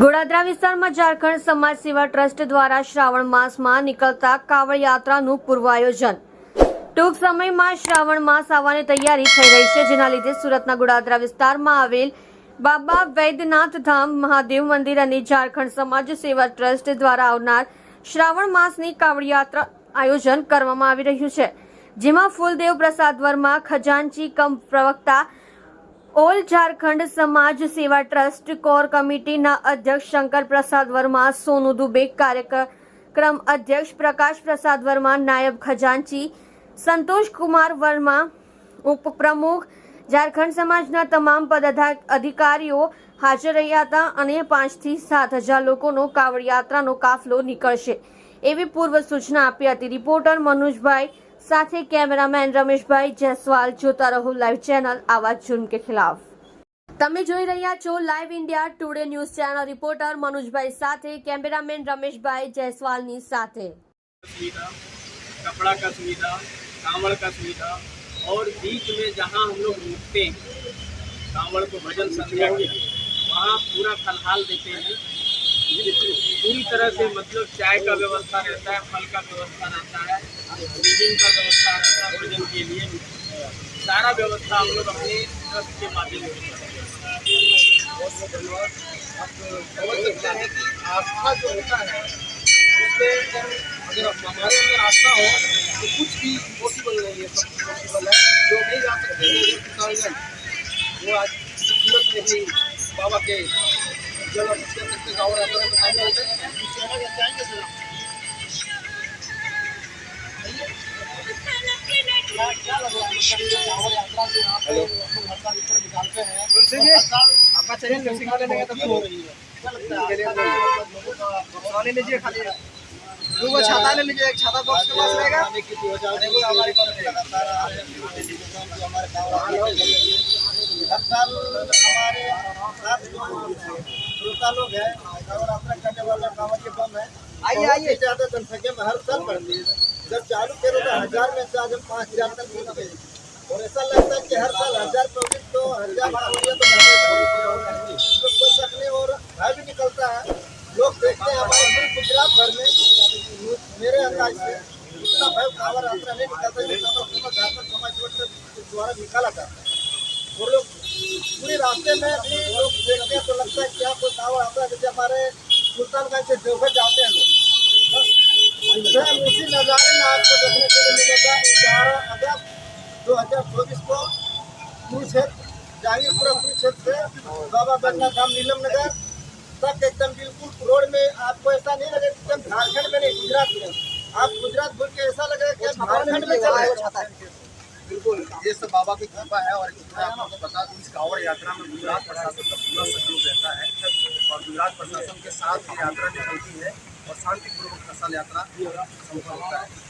ગોધરા વિસ્તારમાં ઝારખંડ સમાજ સેવા ટ્રસ્ટ દ્વારા શ્રાવણ માસમાં નીકળતા કાવડ યાત્રાનું પૂર્વ આયોજન ટૂંક સમયમાં શ્રાવણ માસ આવવાની તૈયારી થઈ રહી છે, જેના લીધે સુરતના ગોડાદરા વિસ્તારમાં આવેલ બાબા વૈદ્યનાથ ધામ મહાદેવ મંદિર અને ઝારખંડ સમાજ સેવા ટ્રસ્ટ દ્વારા આવનાર શ્રાવણ માસની કાવડ યાત્રા આયોજન કરવામાં આવી રહ્યું છે, જેમાં ફૂલદેવ પ્રસાદ વર્મા, ખજાનચી કમ પ્રવક્તા ઓલ ઝારખંડ સમાજ સેવા ટ્રસ્ટ કોર કમિટીના અધ્યક્ષ શંકર પ્રસાદ વર્મા, સોનુ દુબે, કાર્યક્રમ અધ્યક્ષ પ્રકાશ પ્રસાદ વર્મા, નાયબ ખજાનચી સંતોષ કુમાર વર્મા, ઉપપ્રમુખ ઝારખંડ સમાજના તમામ પદાધિ- અધિકારીઓ હાજર રહ્યા હતા અને પાંચથી સાત હજાર લોકોનો કાવડ યાત્રાનો કાફલો નીકળશે. એવી પૂર્વ સૂચના આપી હતી રિપોર્ટર મનુજભાઈ સાથે કેમેરામેન રમેશભાઈ જયસ્વાલ જોતા રહો લાઈવ ચેનલ આવાજ જુલ્મ કે ખિલાફ તમે જોઈ રહ્યા છો live India Today news channel reporter મનુજભાઈ સાથે કેમેરામેન રમેશભાઈ જયસ્વાલની સાથે सुविधा कपड़ा का सुविधा कांवड़ का सुविधा और बीच में जहाँ हम लोग रुकते हैं कांवड़ को भजन संध्या के वहाँ पूरा फलहाल देते हैं पूरी तरह से मतलब चाय का व्यवस्था रहता है फल का व्यवस्था रहता है फीडिंग का व्यवस्था रहता है भोजन के लिए सारा व्यवस्था हम लोग अपने ट्रस्ट के माध्यम से हैं। बहुत बहुत धन्यवाद। आप समझ सकते हैं कि आस्था जो होता है उससे अगर हमारे अंदर आस्था हो तो कुछ भी पॉसिबल नहीं है सब पॉसिबल है। जो नहीं जा सकते हैं किसानगंज वो आज सूरत में ही बाबा के जल अभिषेक हैं आपका चैनल कैसे खा लेने का तब हो रही है क्या लगता है लोगों का बक्सा ले लीजिए खाली। दो गो छाता ले लीजिए एक छाता बॉक्स के पास रहेगा। हमारे हर साल हमारे साथ श्रोता लोग हैं करने वाला बम है। आइए आइए। ज़्यादा जनसंख्या में हर साल बढ़ती है। जब चालू करो तो हज़ार में से आज हम पाँच हज़ार तक पहुँच गए। और ऐसा लगता है कि हर साल हज़ार पब्लिक तो हज़ार हो गया तो तो कोई शक नहीं और भय भी निकलता है। लोग देखते हैं, हमारे गुजरात भर में मेरे अंदाज से इतना भय कांवड़ यात्रा नहीं निकलता जितना तो झारखंड समाज द्वारा निकाला जाता है। और लोग पूरे रास्ते में भी लोग देखते हैं तो लगता है क्या कोई कांवड़ आता है। जैसे हमारे सुल्तानगंज से देवघर जाते हैं लोग। आपको मिलेगा ग्यारह अगस्त दो हज़ार चौबीस को कुरुक्षेत्र कुरुक्षेत्र से बाबा धाम नीलम नगर तक एकदम बिल्कुल रोड में आपको ऐसा नहीं एकदम झारखंड में नहीं गुजरात में आप गुजरात भूल के ऐसा कि झारखंड में चले बिल्कुल ये सब बाबा की कृपा है और मैं आप बता दूँ इस यात्रा में गुजरात प्रशासन का पूरा सहयोग रहता है और गुजरात प्रशासन के साथ ये यात्रा निकलती है और शांतिपूर्वक फ़सल यात्रा होता है